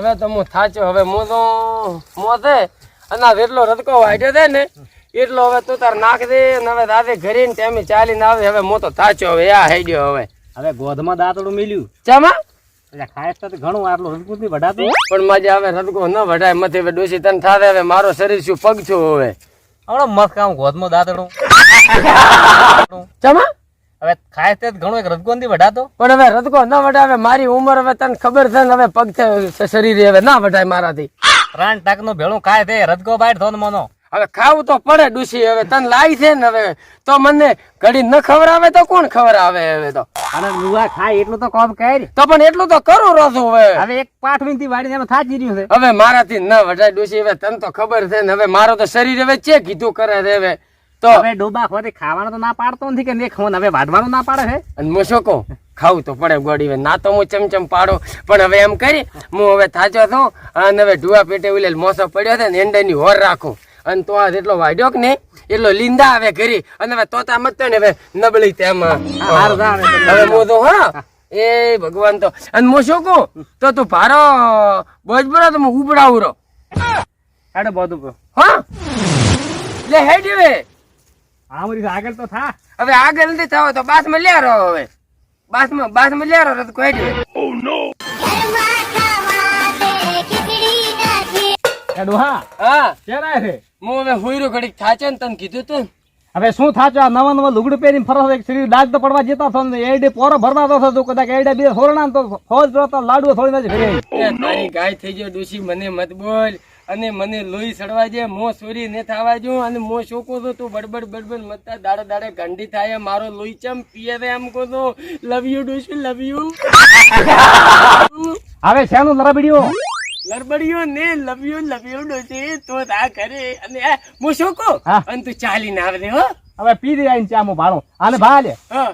હવે તો હું થાચ્યો હવે હું તો મોતે અને આ જેટલો રદકો વાઢ્યો છે ને એટલો હવે તું તાર નાખ દે અને હવે દાદે ઘરે ને ટાઈમે ચાલીને આવે. હવે હું તો થાચ્યો હવે આ હઈ ગયો હવે. હવે ગોધમાં દાંતડું મિલ્યું. ચામાં? ઘણું આટલું રજપૂત નહીં વઢાતું. પણ મજા આવે રદકો ન વઢાય. મથે હવે ડોસી તને હવે મારો શરીર શું પગ છું હવે? હમણાં મસ્ત કામ ગોધમાં દાંતડું. ચામાં? હવે ખાય તે ઘણો એક નથી વઢાતો. પણ હવે રદકો ન વઢાવે મારી ઉંમર હવે તને ખબર છે ને હવે પગ છે શરીર હવે ના વઢાય મારાથી. ત્રણ ટાકનું ભેળું ખાય તે રદકો બાઈટ થો ને મનો. હવે ખાવું તો પડે ડુસી હવે તને લાઈ છે ને હવે. તો મને ઘડી ન ખબર આવે તો કોણ ખબર આવે હવે તો? અને લુવા ખાય એટલું તો કોમ કરી. તો પણ એટલું તો કરું રોજું હવે. હવે એક પાઠથી વાડીને એમાં થાચી રહ્યું છે. હવે મારાથી ન વઢાય ડુસી હવે તને તો ખબર છે ને હવે મારો તો શરીર હવે ચે કીધું કરે છે હવે. તો હવે ડોબા ખોરી ખાવાનું તો ના પાડતો નથી કે નહીં? ખાવાનું હવે વાઢવાનું ના પાડે છે અને હું શું કહું? ખાવું તો પડે ગોળી ના તો હું ચમચમ પાડો. પણ હવે એમ કરી હું હવે થાચો છું અને હવે ઢુવા પેટે ઉલેલ મોસો પડ્યો છે ને એંડાની હોર રાખું. અને તો આ જેટલો વાઢ્યો કે નહીં એટલો લીંદા આવે ઘરી. અને હવે તોતા મત ને હવે નબળી તેમાં. હવે. હું તો હા. એ ભગવાન તો. અને હું શું કહું? તો તું ભારો બોજબરો તો હું ઉપડાવું રહો હેડો બધું હા. લે હેડ હવે. હા મારી આગળ તો થા. હવે આગળ નથી થાવ તો બાસમાં લ્યા રહો હવે. બાસમાં બાસમાં લ્યા રહો તો કોઈ હેડ હેડો હા. હા. કેરા રે હું હવે હુઈરું ઘડીક થાચે ને તને કીધું તું હવે શું થાચો આ નવા નવા લુગડું પહેરીને ફરો એક શરીર ડાગ તો પડવા જતા છો ને એડે પોરો ભરવા તો છો તું કદાચ એડે બે હોરણા ને તો ફોજ તો લાડુ થોડી નથી એ તારી ગાય થઈ ગયો ડુસી મને મત બોલ. અને મને લોહી સડવા જે મો સોરી ને થવા જો અને મો શોકો તો તું બડબડ બડબડ મતતા દાડે દાડે ગંડી થાય. મારો લોહી ચમ પીએ રે એમ કો તો. લવ યુ ડોશી લવ યુ હવે શેનું લરબડ્યો? લરબડિયો ને લવ યુ લવ યુ ડોશી તો તા કરે અને મો શોકો. અને તું ચાલીને આવે રે હો. હવે પી દે આઈને ચામો ભાણો. આને ભાલે. હા.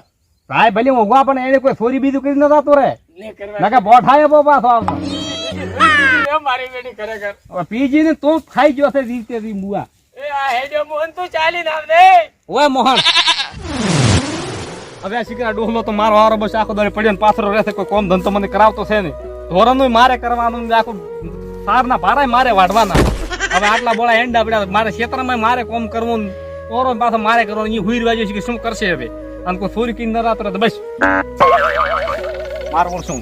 ભાઈ ભલે હું ઉગવા પણ એને કોઈ સોરી બીજું કરી નતા તો રે. ને કરવા નકે બોઠાય બો પાછો આવતો. મારી બેટી ખરેખર. હવે પીજી ને તું ખાઈ ગયો છે રીતે રી મુઆ એ આ હેજો મોહન તું ચાલીને આવ દે ઓય મોહન. હવે આ શીકરા ડોહલો તો મારો હારો બસ આખો દાડે પડ્યો ને પાથરો રહેશે કોઈ કોમ ધંધો મને કરાવતો છે ને ધોરણનું મારે કરવાનું આખું સારના ભારાય મારે વાઢવાના. હવે આટલા બોળા એંડા પડ્યા મારે ક્ષેત્રમાં મારે કોમ કરવું ઓરો પાછો મારે કરવાનું એ હુઈ રહ્યો છે કે શું કરશે હવે? અને કોઈ સોરી કી રાત્રે તો બસ. મારો શું?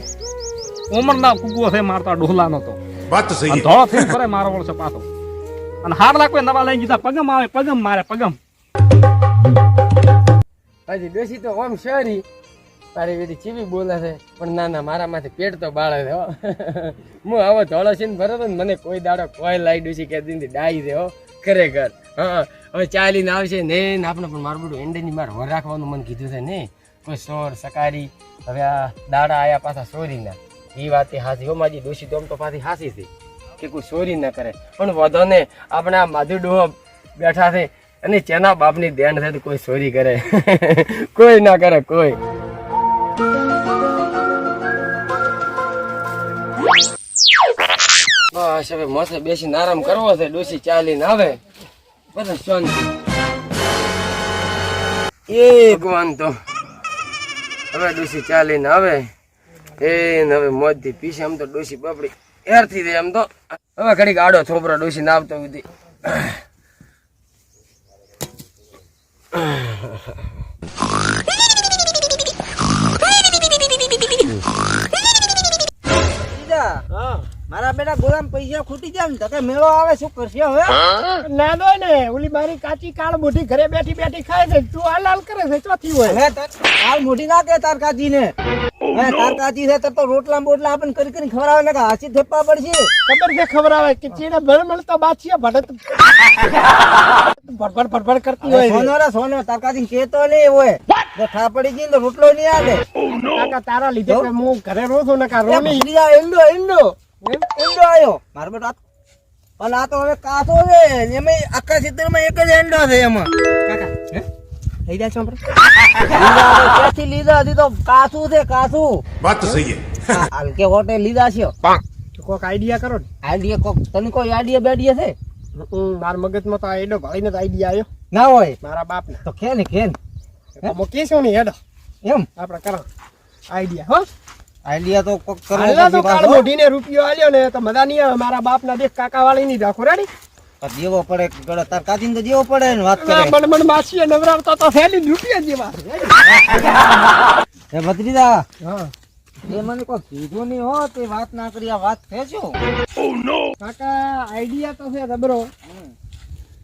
ઉમરના કુકુઓ છે મારતા ડોલાનો નતો વાત સહી. ધોળો થઈ કરે મારો વળશે પાછો અને હારલા કોઈ નવા લઈને દીધા પગમ આવે પગમ મારે પગમ. હજી ડોસી તો ઓમ શેરી. તારી બેટી ચીવી બોલે છે પણ ના ના મારા માથે પેટ તો બાળે છે હું. આવો ધોળો છે ને ભરતો ને મને કોઈ દાડો કોઈ લાઈ ડોસી કે દીધી ડાઈ દે હો. ખરેખર હા. હવે ચાલીને આવશે ને આપણે પણ મારું બધું એન્ડની માર હોર રાખવાનું મને કીધું છે ને. કોઈ સોર સકારી હવે આ દાડા આયા પાછા સોરીના. એ વાતે હાસી હો માજી દોશી તો તો પાછી હાસી છે કે કોઈ ચોરી ન કરે. પણ વધો ને આપણે માધુ ડોહો બેઠા છે અને ચેના બાપની દેણ છે તો કોઈ ચોરી કરે. કોઈ ના કરે, કોઈ. બસ હવે મસ્ત બેસીને આરામ કરવો છે. ડોસી ચાલીને આવે. બધા શાંતિ. એક વાંધો હવે ડોસી ચાલીને આવે. એ ને હવે મોજથી પીશે આમ તો ડોસી બાપડી એરથી દે આમ તો. હવે ઘડીક આડો છોપરો ડોસી ના આવતો સુધી મારા બેટા ગોળામાં પૈસા ખૂટી જાય ને તો મેળો આવે શું કરશે હવે? ના દો ને ઓલી મારી કાચી કાળ મોઢી ઘરે બેઠી બેઠી ખાય છે. તું હાલ હાલ કરે છે ચોથી હોય. હે તાર- હાલ મોટી ના કે તાર કાચી ને હવે તાર કાચી છે તો રોટલા બોટલા આપણને કરી કરી ખવડાવે ને કે હાથી પડશે. ખબર છે ખબર આવે કે ચીને ભરમણ તો બાદશાહ ભડત ભડભડ ભડભડ કરતી હોય. સોનો રે સોનો તાર કાચી કેતો નહીં હોય જો ઠા પડી ગઈ તો રોટલો નહીં આવે. કાકા તારા લીધે હું ઘરે છું ને કા રોની લીધા ઈંડો ઈંડો. ઈંડો આવ્યો મારો બેટો પણ આ તો હવે કાચો છે એમાં આખા ક્ષેત્રમાં એક જ ઈંડો છે એમાં. કાકા હે? લઈ જાય છો ક્યાંથી લીધા હતી તો કાચું છે કાચું. વાત તો સહી હલકે હોટે લીધા છે. કોક આઈડિયા કરો ને. આઈડિયા કોક તને કોઈ આઈડિયા બેડિયા છે? મારા મગજમાં તો આઈડો ભાઈને જ આઈડિયા આવ્યો ના હોય. મારા બાપ ને તો કે ને કે ને મૂકીએ છું ને હેડો. એમ? આપડે કરો. આઈડિયા હો. આઈડિયા તો કોક કરો તો કાળ મોઢીને રૂપિયો આલ્યો ને તો મજા નહીં આવે. મારા બાપના દેખ કાકા વાળી ની રાખો રેડી? દેવો પડે ગળે તાર કાચીને તો દેવો પડે ને વાત કરે. બણ બણ માસીએ નવરાવતા તો ફેલી જ જેવા. એ ભત્રીદા હા. એ મને કોઈ કીધું નહીં હો તે વાત ના કરી આ વાત છે નો કાકા આઈડિયા તો છે જબરો.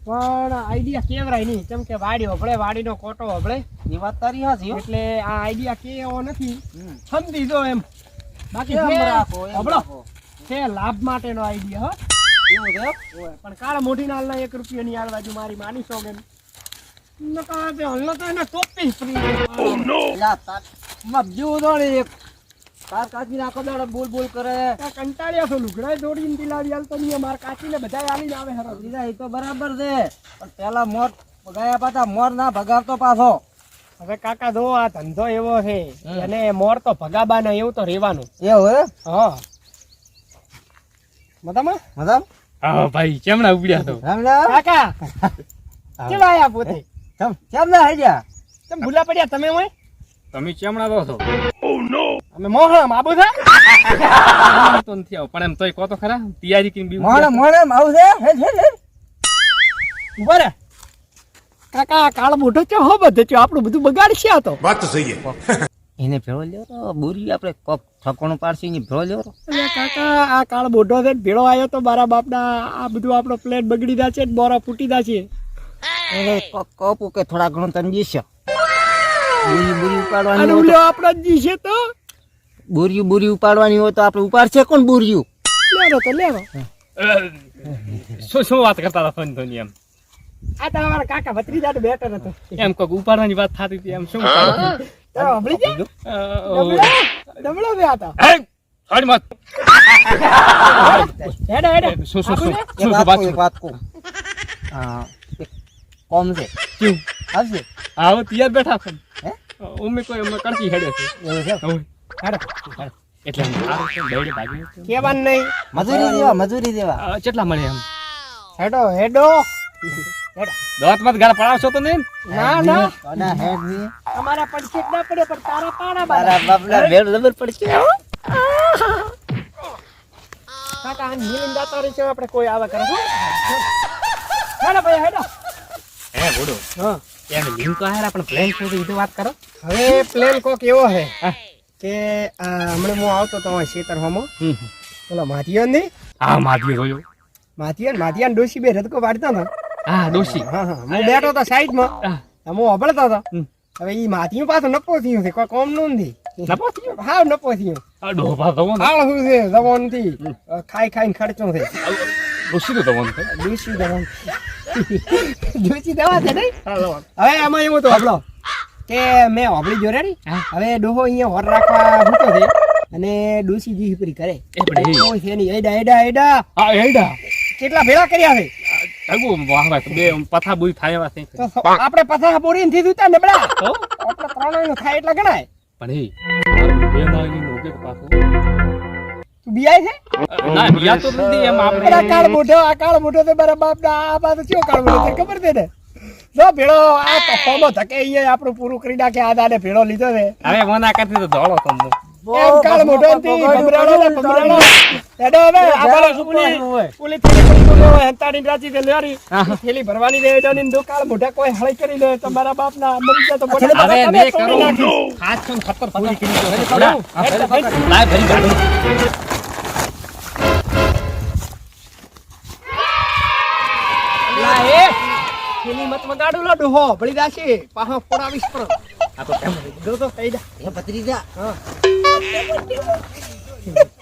પણ આઈડિયા કેવરાય નહીં. કેમ કે વાડી હભળે વાડીનો કોટો હભળે. એ વાત તારી હાચી હો. એટલે આ આઈડિયા કે એવો નથી સમજી જો એમ. બાકી રાખો, એમ છે લાભ માટેનો આઈડિયા હો. એવું છે? પણ કાળ મોટી નાલના એક રૂપિયો ની બાજુ મારી માની સો ગેમ નકા તે હલ્લો તો એને ટોપી ફ્રી એલા તાર મગજુ દોડી એક. તાર કાચીને આખો દાડો બોલ બોલ કરે. કંટાળ્યા છો લુગડાય દોડીને દિલાવી આલતો નહીં માર કાચીને બધા આલીને આવે હરો ભત્રીજા એ તો બરાબર છે. પણ પેલા મોર ભગાયા પાછા મોર ના ભગાવતો પાછો. હવે કાકા જો આ ધંધો એવો છે. અને મોર તો ભગાબાના એવું તો રહેવાનું. એવું હે? હા. મતામાં મતલબ હા ભાઈ કેમણા ઉબડ્યા તો? રામ રામ કાકા કેમ આયા પોતે? કેમ? કેમ ના આઈડિયા તમે ભૂલા પડ્યા તમે હોય તમે કેમણા દો છો? અમે મોહણા માબુ છે? તો નથી આવ પણ એમ તોય કહો તો ખરા તૈયારી કરીને બી મોણે મોણે આવું છે? હે હે ઊભા કાકા કાળ મોઢો ચો હો બધે ચો? આપણું બધું બગાડશે આ તો. વાત તો સહી है એને ભેળો લ્યો તો બોરી આપણે કોક ઠકોણું પાડશે એને ભેળો લ્યો અરે કાકા આ કાળ બોઢો છે ભેળો આવ્યો તો મારા બાપના આ બધું આપણો પ્લેટ બગડી દા છે ને બોરા ફૂટી દા છે એને કપ કોપું કે થોડા ઘણું તને જીશે બોરી બોરી ઉપાડવાની હોય ઉલ્યો આપણો જ છે તો. બોરી બોરી ઉપાડવાની હોય તો આપણે ઉપાડશે કોણ બોરીયું? લેવો તો લેવો. શું શું વાત કરતા હતા ફોન ધોની એમ? આ તો અમારા કાકા ભત્રીજા બેટર હતો એમ કોક ઉપાડવાની વાત થતી હતી એમ શું ઉપાડો? તમે ગયા? અ, ડબલો ડબલો બે હતા હે, મત. હેડે હેડે શું શું શું શું શું વાત વાત કહું, એક શું? વાત કહું. હા કોમ છે કેવું? આવશે આવો તૈયાર બેઠા છો હે? ઉમે કોઈ અમે કરતી હેડે છે એવું છે હેડો. એટલે દોડે ભાગી. નહીં મજૂરી દેવા મજૂરી દેવા કેટલા મળે એમ હેડો હેડો દોત મત ગાળા પડાવશો તો નહીં? ના ના. કોના હેડની અમારા પડશે ના પડે પણ તારા પાડા બારા બાપના ભેળ જબર પડશે. હો. કાકા આ નીલિન દાતા રહી છે આપણે કોઈ આવા કરે હો. હેડો ભાઈ હેડો. હે બોડો હા. એમ લિંક તો હારા પણ પ્લેન છે તો ઈ વાત કરો. હવે પ્લેન કોક એવો છે કે આ હમણાં હું આવતો તો અહીં શેતર હોમો. પેલો માથિયો ને હા માધ્ય જોયો. માથિયો માથિયાન ડોશી બે રદકો વાડતા હતા. હા ડોશી. હા બેઠો હતો સાઈડમાં. હા. હું અભળતો હતો. હવે ઈ માથિયું પાછો નપો થયું છે કોઈ કોમનું નથી. નપો થયો? હા નપો થયો. ડોભા તો હાળ શું છે જવાનથી ખાઈ ખાઈને ખર્ચો છે. ડોશી તો દવાનું છે? ડોશી દવા ડોશી દવા છે નહીં? હવે એમાં એવું તો હબળો કે મેં હોબળી જો રેડી હવે ડોહો અહીંયા હોર રાખવા ભૂતો છે. અને ડોસી જી હિપરી કરે. એ પણ એ. છે નહીં. એડા એડા એડા. હા એડા. કેટલા ભેળા કર્યા છે? આગુ વાહ ભાઈ બે પથા બુઈ થાય એવા થઈ આપણે પથા બોરી થી દૂતા નબળા તો? આપણે ત્રણનું થાય એટલે ગણાય. પણ હે બે બે નો કે પાછો. તું બિયાય છે? ના બિયા તો નથી એમ આપણે. આ કાળ મોઢો આ કાળ મોઢો તો મારા બાપ ના આ બાદ કયો કાળ મોઢો ખબર છે ને? જો ભેળો આ તો ફોમો ધકે અહીંયા આપણું પૂરું કરી નાખે આ દાડે ભેળો લીધો છે. હવે મના કરતી તો ધોળો તમને એમ કાળ મોઢો થી ભમરાડો ને ભમરાડો એડો હવે આ બાર પુલી પુલી થેલી પુલી પુલી હોય હંતાડી રાજી તે લેરી થેલી ભરવાની રે એડો ની દો મોઢા કોઈ હળી કરી લે તમારા બાપ ના મરી જાય તો મોઢા હવે મેં કરું. નાખી. હાથ છો ને ખતર પૂરી કરી દો. કરું. થોડા. લાય ભરી ભરી લા થેલી મત વગાડું લો ડોહો ભળી જાશે. પાહો ફોડાવીશ પર આ તો કેમ? દો તો કહી દે. એ ભત્રીજા. આપણે કામ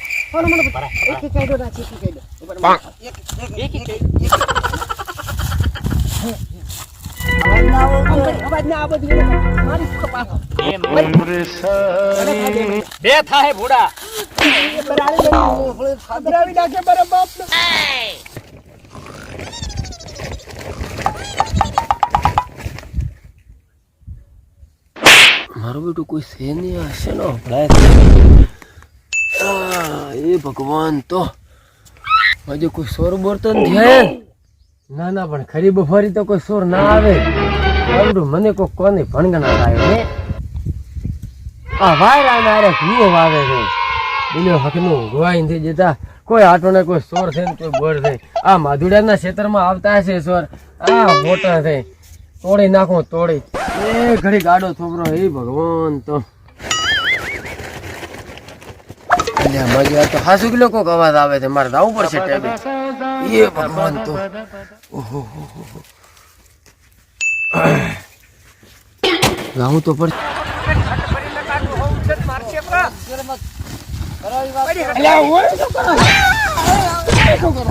ખર્ચા મને એક કાઢો કાઢો બે થાય ભૂડા. નાખે મારા બાપને. મારું બેટું કોઈ છે નહીં હશે ને આ, એ ભગવાન તો હજુ કોઈ સોર બોર તો ધ્યાન ના ના પણ ખરી બફારી તો કોઈ સોર ના આવે. આવડું મને કોઈ કોને ભણગણા આવ્યો ને? આ વાયરા ના રે કુવો વાવે છે. બીજો હકનું ગોવાઈ થઈ જતા. કોઈ આટો ને કોઈ સોર છે ને કોઈ બોર છે. આ માધુડાના ક્ષેત્રમાં આવતા હશે સોર. આ મોટા છે. તોડી નાખો તોડી. એ ઘડી ગાડો છોકરો એ ભગવાન તો. અલ્યા મજા તો હાસુ કિલો કોક અવાજ આવે છે મારે જવું પડશે ટેબે. એ ભગવાન તો. ઓહો. જાવું તો પડશે અલ્યા, ઓય શું કરો? શું કરો?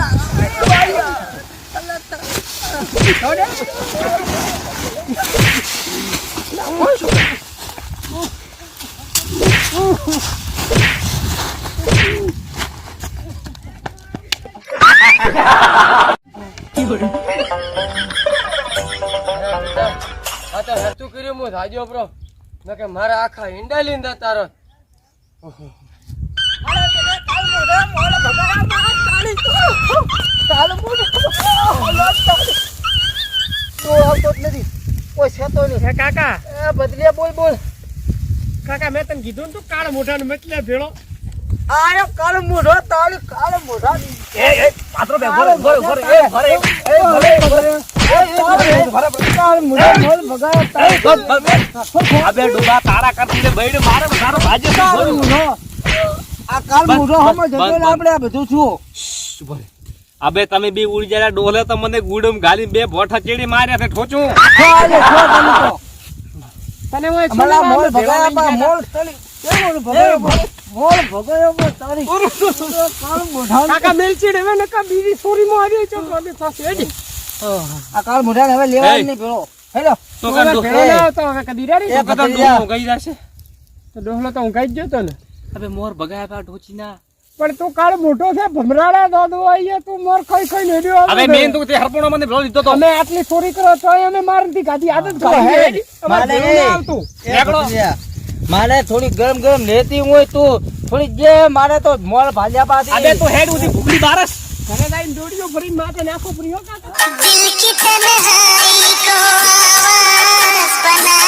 આ તો કર્યું હું થાજો બ્રો. નકે મારા આખા ઈંડા લીંદા તારો નથી કોઈ છે તો નહીં હે કાકા. એ બદલિયા બોલ બોલ. કાકા મેં તને કીધું ને તું કાળ મોઢાનો મતલે ભેળો. આયો કાળો મોઢો તાળી કાળો મોઢા પાત્રો બે ભરે ભરે ભરે એ ભરે એ ભલે ભલે એ ભલે કાળો મોઢો બોલ ભગાયો અબે ડોબા તારા કરતી ને બૈડ મારે તારો ભાજ્ય કાળો મોઢો આ કાળ બસ, મોઢો બસ, જતો આપણે આ બધું છું અબે તમે બે ઉડી ડોલે તો મને ગુડમ ગાલી બે ભોઠા ચેડી માર્યા છે ઠોચું. તને મોલ ગયા મોલ તળી કેમ મોલ ભગાયો મોલ ભગાયો પા તારી કાળ મોઢા કાકા મેલચી હવે નકા બીજી સોરીમાં આવી છો તો અમે હેડી. આ કાળ મોઢા હવે લેવા જ એ. નહીં પેલો હેલો. તો કાં ભેળો. એ. ના હવે કદી રેડી? એ તો ડોહો ગઈ જશે. તો ડોહલો તો હું જ જતો ને અબે મોર ભગાયા પા ઢોચીના પણ તું કાળ મોટો છે ભમરાડા દાદુ આઈએ તું મોર ખાઈ ખાઈ લેડ્યો હવે મેં તું તે હરપણો મને ભલો લીધો તો. અમે આટલી ચોરી કરો તો અમે મારતી કાઢી આદત કરો હે. મારે આવતું. એ નીકળો. ભત્રીજા, મારે થોડી ગરમ ગરમ લેતી હોય તો થોડી જે મારે તો મોલ ભાજ્યા પાસે અબે તો હેડ ઉધી ભૂખડી બારસ. ઘરે લાઈન દોડ્યો ફરી માથે નાખો પ્રિયો કાકા. દિલ કી તન્હાઈ કો આવાસ બના